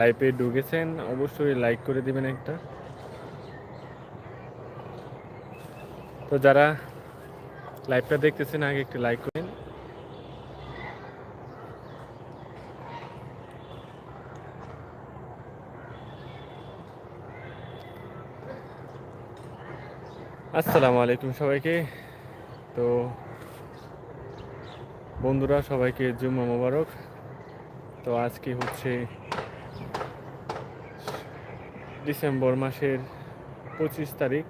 লাইভে ঢুকেছেন, অবশ্যই লাইক করে দিবেন একটা। তো যারা লাইভটা দেখতেছেন, আগে একটু লাইক করেন। আসসালামু আলাইকুম সবাইকে। তো বন্ধুরা, সবাইকে জুম্মা মোবারক। তো আজকে হচ্ছে ডিসেম্বর মাসের পঁচিশ তারিখ,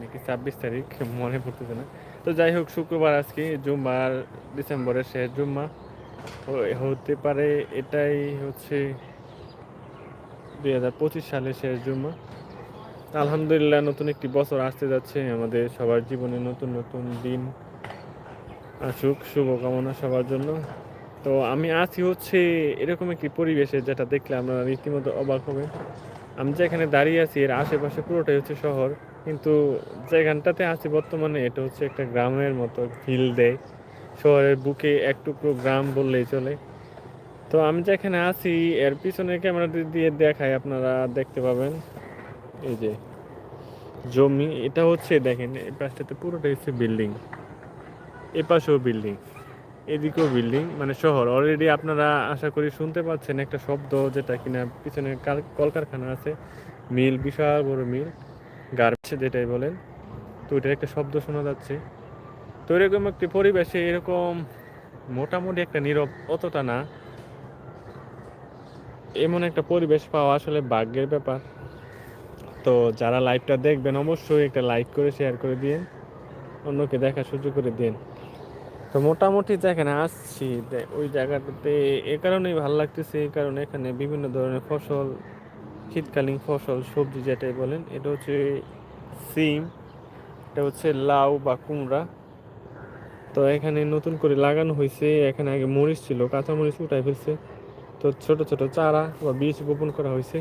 নাকি ছাব্বিশ তারিখ, মনে পড়তেছে না। তো যাই হোক, শুক্রবার আজকে জুম্মার ডিসেম্বরের শেষ জুম্মা। হতে পারে এটাই হচ্ছে দুই হাজার পঁচিশ সালের শেষ জুম্মা। আলহামদুলিল্লাহ, নতুন একটি বছর আসতে যাচ্ছে। আমাদের সবার জীবনে নতুন নতুন দিন আসুক, শুভকামনা সবার জন্য। তো আমি আছি হচ্ছে এরকম একটি পরিবেশে যেটা দেখলে আপনারা রীতিমতো অবাক হবেন। আমি যেখানে দাঁড়িয়ে আছি, এর আশেপাশে পুরোটাই হচ্ছে শহর। কিন্তু যেখানটাতে আছি বর্তমানে, এটা হচ্ছে একটা গ্রামের মতো ফিল দেয়। শহরের বুকে এক টুকরো গ্রাম বললেই চলে। তো আমি যেখানে আছি, এর পিছনে ক্যামেরা দিয়ে দেখাই, আপনারা দেখতে পাবেন। এই যে জমি, এটা হচ্ছে দেখেন, এই পাশটাতে পুরোটাই হচ্ছে বিল্ডিং এ পাশেও বিল্ডিং এদিকেও বিল্ডিং মানে শহর। অলরেডি আপনারা আশা করি শুনতে পাচ্ছেন একটা শব্দ যেটা কিনা পিছনে কার- কলকারখানা আছে। মিল, বিশাল বড় মিল। গার্মেন্টস যেটাই বলেন। তো ওইটার একটা শব্দ শোনা যাচ্ছে। তো এরকম একটি পরিবেশে এরকম মোটামুটি একটা নীরব, অতটা না। এমন একটা পরিবেশ পাওয়া আসলে ভাগ্যের ব্যাপার। তো যারা লাইভটা দেখবেন অবশ্যই একটা লাইক করে শেয়ার করে দিন অন্যকে দেখার সুযোগ করে দিন তো মোটামুটি যেখানে আসছি ওই জায়গাটাতে। এ কারণেই ভালো লাগতেছে, এই কারণে এখানে বিভিন্ন ধরনের ফসল, শীতকালীন ফসল, সবজি যেটাই বলেন, এটা হচ্ছে সিম, এটা হচ্ছে লাউ বা কুমড়া। তো এখানে নতুন করে লাগানো হয়েছে এখানে আগে মরিচ ছিল, কাঁচা মরিচ উঠাই ফেলছে। তো ছোট ছোট চারা বা বীজ বপন করা হয়েছে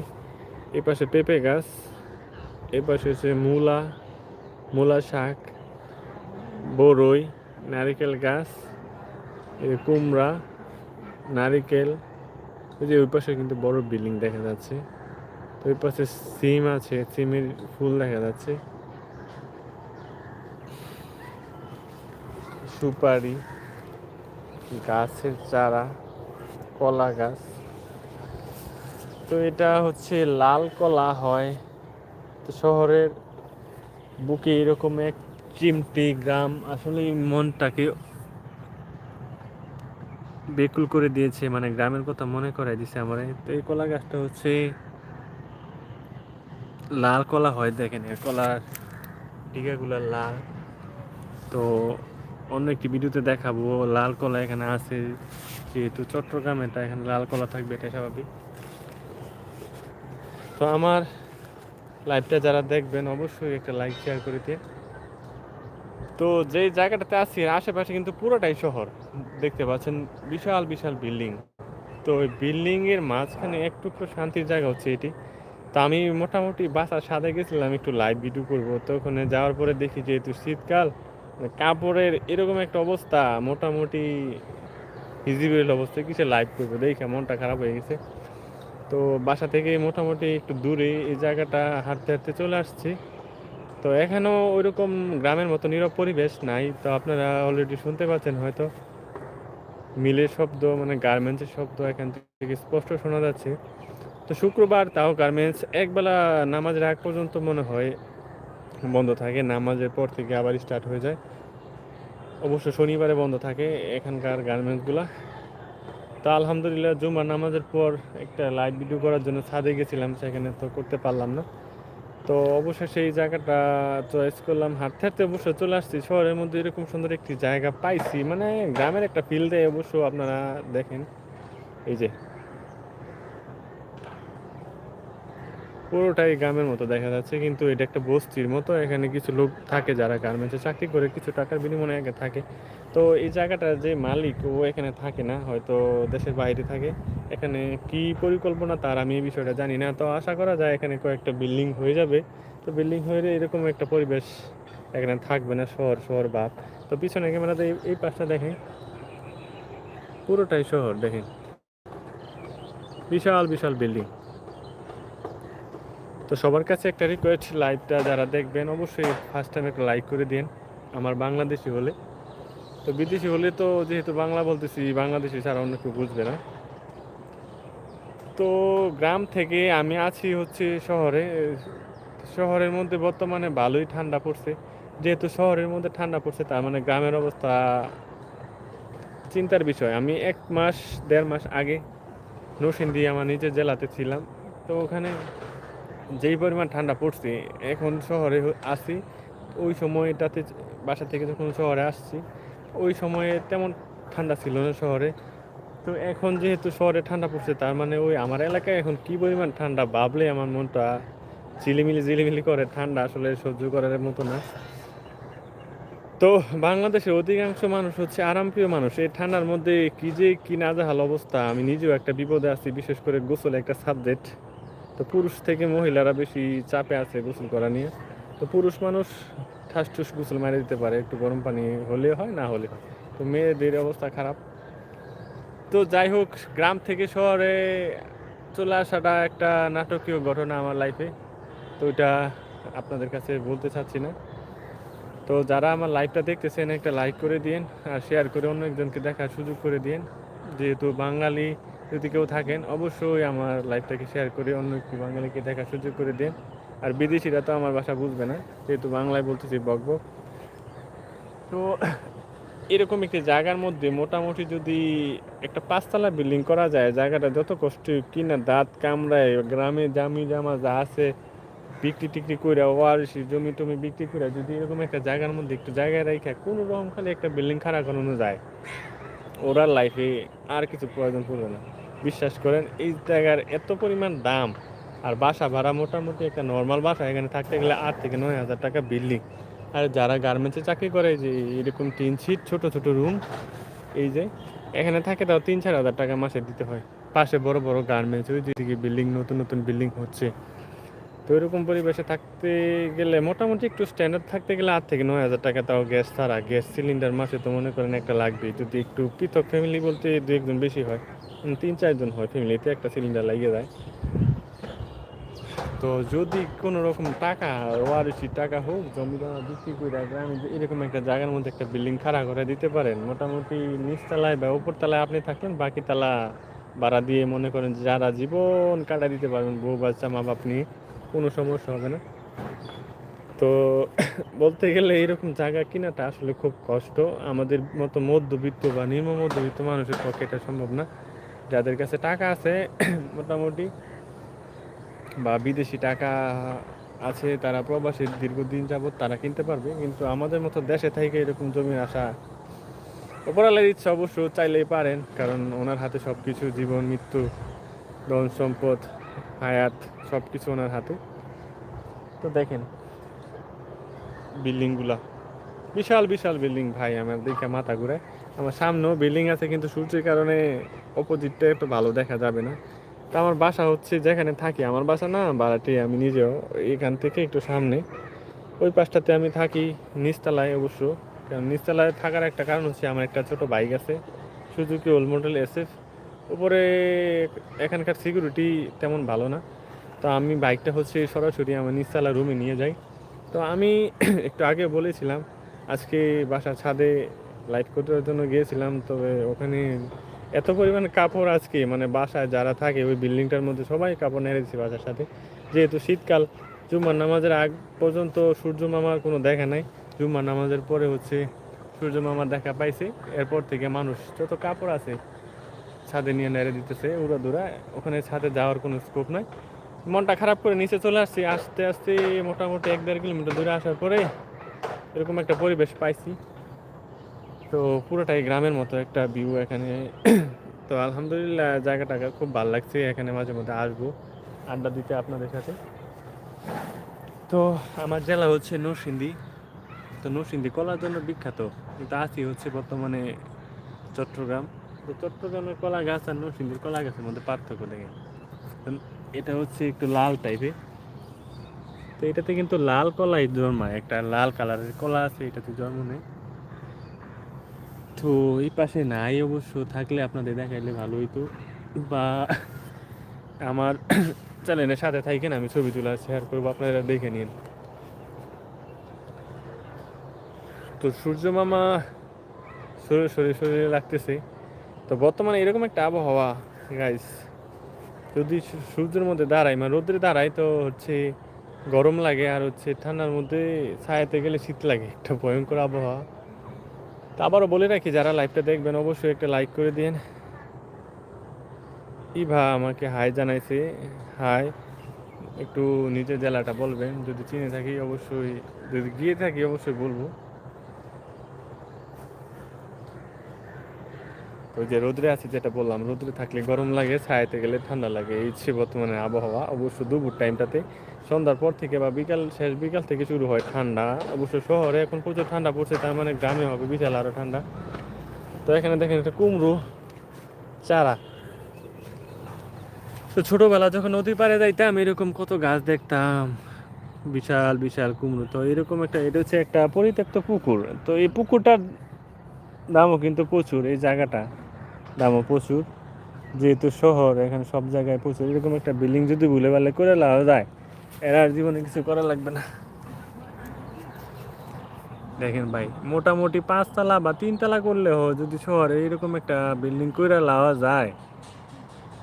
এই পাশে পেঁপে গাছ এই পাশে হচ্ছে মূলা মূলা শাক, বরই। নারিকেল গাছ, এই কুমড়া, নারিকেল ওই যে ওই পাশে কিন্তু বড় বিল্ডিং দেখা যাচ্ছে। তো ওই পাশে সিম আছে, সিমের ফুল দেখা যাচ্ছে। সুপারি, গাছের চারা, কলা গাছ। তো এটা হচ্ছে লাল কলা হয়। তো শহরের বুকে এরকম এক চিমটি, গ্রাম আসলে মনটাকে বেকুল করে দিয়েছে মানে গ্রামের কথা মনে করাই দিছে আমার। তো এই কলা গাছটা হচ্ছে লাল কলা হয়, দেখেন এর কলার টিকাগুলো লাল। তো অন্য একটি ভিডিওতে দেখাবো, লাল কলা এখানে আছে, যেহেতু চট্টগ্রাম এটা এখানে লাল কলা থাকবে এটা স্বাভাবিক। তো আমার লাইভটা যারা দেখবেন, অবশ্যই একটা লাইক শেয়ার করে দিয়ে তো যে জায়গাটাতে আছি, আশেপাশে কিন্তু পুরোটাই শহর। দেখতে পাচ্ছেন, বিশাল বিশাল বিল্ডিং। তো ওই বিল্ডিং এর মাঝখানে একটু একটু শান্তির জায়গা হচ্ছে এটি। তো আমি মোটামুটি বাসার সাথে গেছিলাম, একটু লাইভ ভিডিও করব। তো ওখানে যাওয়ার পরে দেখি যেহেতু শীতকাল, কাপড়ের এরকম একটা অবস্থা, মোটামুটি হিজিবিল অবস্থা, কিসে লাইভ করব? দেখে মনটা খারাপ হয়ে গেছে। তো বাসা থেকে মোটামুটি একটু দূরে এই জায়গাটা হাঁটতে হাঁটতে চলে আসছি। তো এখানেও ওইরকম গ্রামের মতো নীরব পরিবেশ নাই, তো আপনারা অলরেডি শুনতে পাচ্ছেন হয়তো। মিলের শব্দ মানে গার্মেন্টসের শব্দ এখান থেকে স্পষ্ট শোনা যাচ্ছে। তো শুক্রবার তাও গার্মেন্টস একবেলা নামাজের আগ পর্যন্ত মনে হয় বন্ধ থাকে, নামাজের পর থেকে আবার স্টার্ট হয়ে যায়। অবশ্য শনিবারে বন্ধ থাকে এখানকার গার্মেন্টসগুলা। তো আলহামদুলিল্লাহ জুমার নামাজের পর একটা লাইভ ভিডিও করার জন্য ছাদে গেছিলাম, সেখানে তো করতে পারলাম না। তো অবশ্যই সেই জায়গাটা চয়েস করলাম। হাঁটতে হাঁটতে অবশ্য চলে আসছি। শহরের মধ্যে এরকম সুন্দর একটি জায়গা পাইছি। মানে গ্রামের একটা ফিল দেয় অবশ্য আপনারা দেখেন। এই যে পুরোটাই গ্রামের মতো দেখা যাচ্ছে, কিন্তু এটা একটা বস্তির মতো। এখানে কিছু লোক থাকে যারা গার্মেন্টসে চাকরি করে, কিছু টাকার বিনিময়ে আগে থাকে। তো এই জায়গাটার যে মালিক, ও এখানে থাকে না, হয়তো দেশের বাইরে থাকে। এখানে কি পরিকল্পনা তার আমি এই বিষয়টা জানি না। তো আশা করা যায় এখানে কয়েকটা বিল্ডিং হয়ে যাবে। তো বিল্ডিং হয়ে এরকম একটা পরিবেশ এখানে থাকবে না, শহর শহর বাপ তো পিছনে ক্যামেরাতে এই- এই পাশটা দেখেন। পুরোটাই শহর দেখেন। বিশাল বিশাল বিল্ডিং। তো সবার কাছে একটা রিকোয়েস্ট লাইভটা যারা দেখবেন, অবশ্যই ফার্স্ট টাইম একটা লাইক করে দিন আমার বাংলাদেশি হলে। তো বিদেশি হলে তো যেহেতু বাংলা বলতেছি, বাংলাদেশি ছাড়া অন্য কেউ বুঝবে না। তো গ্রাম থেকে আমি আছি হচ্ছে শহরে, শহরের মধ্যে বর্তমানে ভালোই ঠান্ডা পড়ছে। যেহেতু শহরের মধ্যে ঠান্ডা পড়ছে, তার মানে গ্রামের অবস্থা চিন্তার বিষয়। আমি এক মাস, দেড় মাস আগে নরসিংদী আমার নিজের জেলাতে ছিলাম। তো ওখানে যেই পরিমাণ ঠান্ডা পড়ছে, এখন শহরে আছি, ওই সময়টাতে বাসা থেকে যখন শহরে আসছি, ওই সময়ে তেমন ঠান্ডা ছিল না শহরে। তো এখন যেহেতু শহরে ঠান্ডা পড়ছে, তার মানে ওই আমার এলাকায় এখন কি পরিমাণ ঠান্ডা ভাবলে আমার মনটা ঝিলিমিলি ঝিলিমিলি করে। ঠান্ডা আসলে সহ্য করার মতো না। তো বাংলাদেশের অধিকাংশ মানুষ হচ্ছে আরামপ্রিয় মানুষ। এই ঠান্ডার মধ্যে কি যে কি নাজাহাল অবস্থা, আমি নিজেও একটা বিপদে আছি, বিশেষ করে গোসল একটা সাবজেক্ট তো পুরুষ থেকে মহিলারা বেশি চাপে আছে গোসল করা নিয়ে। তো পুরুষ মানুষ ঠাস ঠুস গোসল মারে দিতে পারে, একটু গরম পানি হলে হয়, না হলে হয়। তো মেয়েদের অবস্থা খারাপ। তো যাই হোক, গ্রাম থেকে শহরে চলে আসাটা একটা নাটকীয় ঘটনা আমার লাইফে তো এটা আপনাদের কাছে বলতে চাচ্ছি না। তো যারা আমার লাইভটা দেখতেছেন, একটা লাইক করে দিন আর শেয়ার করে অন্য একজনকে দেখার সুযোগ করে দিন যেহেতু বাঙালি যদি কেউ থাকেন, অবশ্যই আমার লাইভটাকে শেয়ার করে অন্য একটি বাঙালিকে দেখার সুযোগ করে দিন। আর বিদেশিরা তো আমার ভাষা বুঝবে না, যেহেতু বাংলায় বলতেছি বকবক তো এরকম একটি জায়গার মধ্যে মোটামুটি যদি একটা পাঁচতলা বিল্ডিং করা যায়, জায়গাটা যত কষ্ট, কিনা দাঁত কামড়ায়, গ্রামে জামি জামা যা আছে, বিক্রি টিক্রি করে ওয়ারিসি জমি টমি বিক্রি করে যদি এরকম একটা জায়গার মধ্যে একটু জায়গায় রেখে কোনো রকম খালি একটা বিল্ডিং খাড়া করানো যায়। ওরা লাইফে আর কিছু প্রয়োজন পড়বে না। বিশ্বাস করেন, এই জায়গার এত পরিমাণ দাম, আর বাসা ভাড়া মোটামুটি একটা নর্মাল বাসা, এখানে থাকতে গেলে আট থেকে নয় হাজার টাকা বিল্ডিং আর যারা গার্মেন্টসে চাকরি করে, যে এরকম তিন সিট ছোট ছোট রুম এই যে, এখানে থাকে তাও তিন চার হাজার টাকা মাসে দিতে হয়। পাশে বড় বড় গার্মেন্টস ওই দিকে বিল্ডিং নতুন নতুন বিল্ডিং হচ্ছে। তো এরকম পরিবেশে থাকতে গেলে মোটামুটি একটু স্ট্যান্ডার্ড থাকতে গেলে আট থেকে নয় হাজার টাকা তাও গ্যাস ছাড়া। গ্যাস সিলিন্ডার মাসে তো মনে করেন একটা লাগবেই। যদি একটু পৃথক ফ্যামিলি বলতে দু একজন বেশি হয় তিন চারজন হয় ফ্যামিলিতে একটা সিলিন্ডার লাগিয়ে যায় তো যদি কোনো রকম টাকা ওয়ারিসি টাকা হোক, জমি জমা বিক্রি করে গ্রামে এরকম একটা জায়গার মধ্যে একটা বিল্ডিং খাড়া করে দিতে পারেন, মোটামুটি নিচতলায় বা উপরতলায় আপনি থাকলেন বাকি তালা ভাড়া দিয়ে মনে করেন যারা জীবন কাটা দিতে পারবেন, বউ বাচ্চা, মা বাপ নিয়ে কোনো সমস্যা হবে না। তো বলতে গেলে এরকম জায়গা কেনাটা আসলে খুব কষ্ট। আমাদের মতো মধ্যবিত্ত বা নিম্ন মধ্যবিত্ত মানুষের পক্ষে এটা সম্ভব না। যাদের কাছে টাকা আছে মোটামুটি বা বিদেশি টাকা আছে, তারা প্রবাসী দীর্ঘদিন যাবত তারা কিনতে পারবে। কিন্তু আমাদের মতো দেশে থেকে এরকম জমির আশা ওপরালের ইচ্ছা অবশ্য চাইলেই পারেন। কারণ ওনার হাতে সব কিছু জীবন, মৃত্যু, ধন, সম্পদ হায়াত সব কিছু ওনার হাতে। তো দেখেন, বিল্ডিংগুলা। বিশাল বিশাল বিল্ডিং ভাই, আমার দেখে মাথা ঘুরায়। আমার সামনেও বিল্ডিং আছে, কিন্তু সূর্যের কারণে অপোজিটটা একটু ভালো দেখা যাবে না। তো আমার বাসা হচ্ছে যেখানে থাকি, আমার বাসা না বাড়াটি আমি নিজেও এখান থেকে একটু সামনে। ওই পাশটাতে আমি থাকি, নিচতলায় অবশ্য। কারণ নিচতলায় থাকার একটা কারণ হচ্ছে, আমার একটা ছোট বাইক আছে। সুজুকি ওল্ড মডেল এসএফ উপরে এখানকার সিকিউরিটি তেমন ভালো না। তো আমি বাইকটা হচ্ছে সরাসরি আমার নিচতলা রুমে নিয়ে যাই। তো আমি একটু আগে বলেছিলাম, আজকে বাসার ছাদে লাইট করার জন্য গিয়েছিলাম, তবে ওখানে এত পরিমাণ কাপড় আজকে মানে বাসায় যারা থাকে ওই বিল্ডিংটার মধ্যে সবাই কাপড় নেড়ে দিচ্ছে বাসার সাথে। যেহেতু শীতকাল, জুম্মার নামাজের আগ পর্যন্ত সূর্য মামার কোনো দেখা নাই। জুম্মার নামাজের পরে হচ্ছে সূর্য মামার দেখা পাইছে। এরপর থেকে মানুষ যত কাপড় আছে ছাদে নিয়ে নেড়ে দিতেছে, উড়া দুরা ওখানে ছাদে যাওয়ার কোনো স্কোপ নাই। মনটা খারাপ করে নিচে চলে আসছি, আস্তে আস্তে মোটামুটি এক দেড় কিলোমিটার দূরে আসার পরে এরকম একটা পরিবেশ পাইছি। তো পুরোটাই গ্রামের মতো একটা ভিউ এখানে। তো আলহামদুলিল্লাহ জায়গাটা খুব ভালো লাগছে, এখানে মাঝে মধ্যে আসব, আড্ডা দিতে আপনাদের সাথে। তো আমার জেলা হচ্ছে নরসিংদী। তো নরসিংদী কলার জন্য বিখ্যাত, কিন্তু আছি হচ্ছে বর্তমানে চট্টগ্রাম। তো চট্টগ্রামের কলা গাছ আর নরসিংদীর কলা গাছের মধ্যে পার্থক্য দেখেন। এটা হচ্ছে একটু লাল টাইপের তো এটাতে কিন্তু লাল কলাই জন্মায়, একটা লাল কালারের কলা আছে, এটাতে জন্ম নেই তো এই পাশে নাই অবশ্য, থাকলে আপনাদের দেখাইলে ভালো হইতো। বা আমার চ্যানেলের সাথে থাকেন, আমি ছবি তুলে শেয়ার করব, আপনারা দেখে নিন। তো সূর্য মামা শরীর শরীর শরীরে লাগতেছে। তো বর্তমানে এরকম একটা আবহাওয়া গাইস যদি সূর্যের মধ্যে দাঁড়াই মানে রোদ্রে দাঁড়াই তো হচ্ছে গরম লাগে আর হচ্ছে ঠান্ডার মধ্যে ছায়াতে গেলে শীত লাগে, একটা ভয়ঙ্কর আবহাওয়া। তা আবারও বলে রাখি, যারা লাইভটা দেখবেন, অবশ্যই একটা লাইক করে দিন। ইভা আমাকে হাই জানাইছে। হাই একটু নিজের জেলাটা বলবেন, যদি চিনে থাকি অবশ্যই, যদি গিয়ে থাকি অবশ্যই বলব। ওই যে রোদ্রে আছে যেটা বললাম, রোদ্রে থাকলে গরম লাগে, ছায়াতে গেলে ঠান্ডা লাগে। এই হচ্ছে বর্তমানে আবহাওয়া। অবশ্য দুপুর টাইমটাতে সন্ধ্যার পর থেকে বা বিকাল, শেষ বিকাল থেকে শুরু হয় ঠান্ডা। অবশ্য শহরে এখন প্রচুর ঠান্ডা পড়ছে, তার মানে গ্রামে হবে বিশাল আরও ঠান্ডা। তো এখানে দেখেন একটা কুমড়ো চারা। তো ছোটবেলা যখন নদীর পাড়ে যাইতাম, এরকম কত গাছ দেখতাম। বিশাল বিশাল কুমড়ো। তো এরকম একটা, এটা হচ্ছে একটা পরিত্যক্ত পুকুর। তো এই পুকুরটার দামও কিন্তু প্রচুর এই জায়গাটা। দামও প্রচুর। যেহেতু শহর, এখানে সব জায়গায় প্রচুর। এরকম একটা বিল্ডিং যদি ভুলে ভালে করে লাওয়া যায় এরা আর জীবনে কিছু করা লাগবে না। দেখেন ভাই, মোটামুটি পাঁচতলা বা তিনতলা করলেও যদি শহরে এরকম একটা বিল্ডিং করে লাওয়া যায়।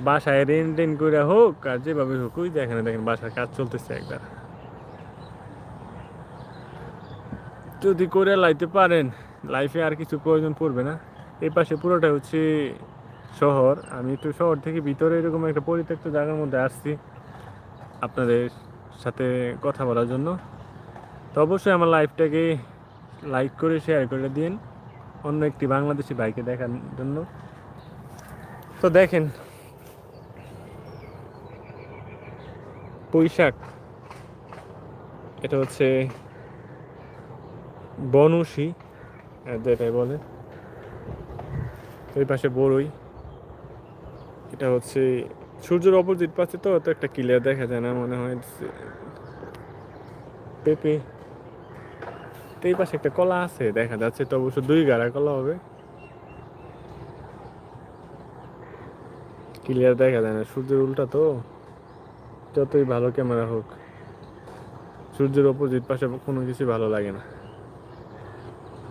বাসায় রেন টেন করে হোক, আর যেভাবে হোক, ওই দেখেন দেখেন বাসার কাজ চলতেছে একবার যদি করে লাইতে পারেন লাইফে আর কিছু প্রয়োজন পড়বে না। এই পাশে পুরোটা হচ্ছে শহর। আমি একটু শহর থেকে ভিতরে এরকম একটা পরিত্যক্ত জায়গার মধ্যে আসছি আপনাদের সাথে কথা বলার জন্য। তো অবশ্যই আমার লাইফটাকে লাইক করে, শেয়ার করে দিন অন্য একটি বাংলাদেশি বাইকে দেখার জন্য। তো দেখেন, পুঁইশাক, এটা হচ্ছে বনুশি যেটাই বলে এই পাশে বড়ই এটা হচ্ছে সূর্যের অপোজিট পাশে তো তো একটা ক্লিয়ার দেখা যায় না মনে হয়। পেঁপে। এই পাশে একটা কলা আছে, দেখা যাচ্ছে তো অবশ্য দুই গাড়া কলা হবে। ক্লিয়ার দেখা যায় না সূর্যের উল্টা তো। যতই ভালো ক্যামেরা হোক, সূর্যের অপোজিট পাশে কোনো কিছু ভালো লাগে না।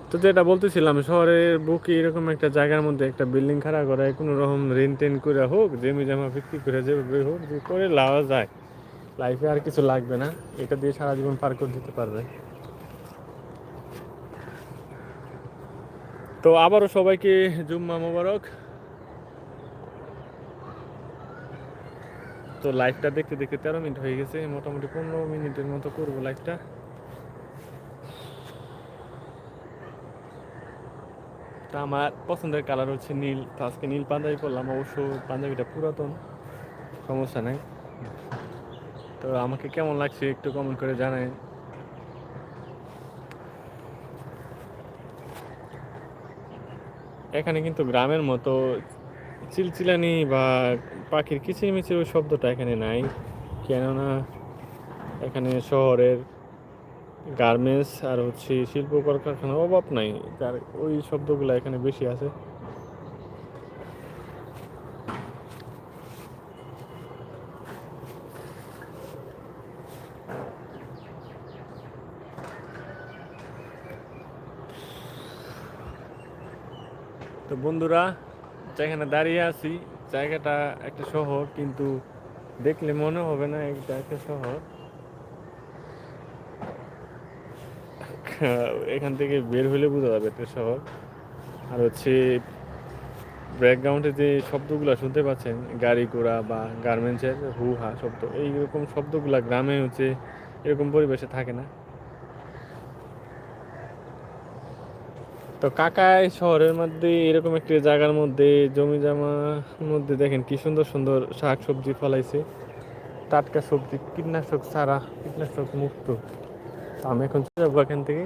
তো যেটা বলতেছিলাম, শহরের বুকে এরকম একটা জায়গার মধ্যে একটা বিল্ডিং খাড়া করা কোনো রকম রেন টেন করে হোক, জমি জামা বিক্রি করে যেভাবে হোক, যে করে লাওয়া যায়। লাইফে আর কিছু লাগবে না। এটা দিয়ে সারা জীবন পার করে দিতে পারবে। তো আবারও সবাইকে জুম্মা মোবারক। তো লাইভটা দেখতে দেখতে তেরো মিনিট হয়ে গেছে। মোটামুটি পনেরো মিনিটের মতো করব লাইভটা তা আমার পছন্দের কালার হচ্ছে নীল। তো আজকে নীল পাঞ্জাবি পরলাম, অবশ্য পাঞ্জাবিটা পুরাতন, সমস্যা নেই। তো আমাকে কেমন লাগছে একটু কমেন্ট করে জানাই এখানে কিন্তু গ্রামের মতো চিলচিলানি বা পাখির কিচিরমিচির শব্দটা এখানে নাই। কেননা এখানে শহরের গার্মেন্টস আর হচ্ছে শিল্প কলকারখানার অভাব নাই। তার ওই শব্দগুলো এখানে বেশি আছে। তো বন্ধুরা, যেখানে দাঁড়িয়ে আছি, জায়গাটা একটা শহর, কিন্তু দেখলে মনে হবে না এটা একটা শহর। এখান থেকে বের হলে বোঝা যাবে একটা শহর। আর হচ্ছে ব্যাকগ্রাউন্ডে যে শব্দগুলো শুনতে পাচ্ছেন, গাড়ি ঘোড়া বা গার্মেন্টসের হু হা শব্দ, এইরকম শব্দগুলা গ্রামে হচ্ছে এরকম পরিবেশে থাকে না। তো কাকাই শহরের মধ্যে এরকম একটি জায়গার মধ্যে জমি জামার মধ্যে দেখেন কি সুন্দর সুন্দর শাক সবজি ফলাইছে। টাটকা সবজি, কীটনাশক ছাড়া কীটনাশক মুক্ত। তো আমি এখন চলে যাব এখান থেকে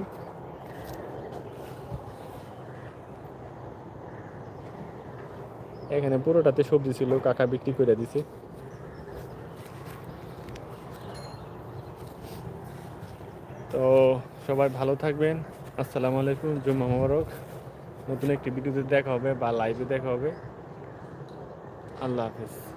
এখানে পুরোটাতে সবজি ছিল, কাকা বিক্রি করে দিছে। তো সবাই ভালো থাকবেন। আসসালামু আলাইকুম, জুম্মা মোবারক। নতুন একটি ভিডিওতে দেখা হবে বা লাইভে দেখা হবে। আল্লাহ হাফিজ।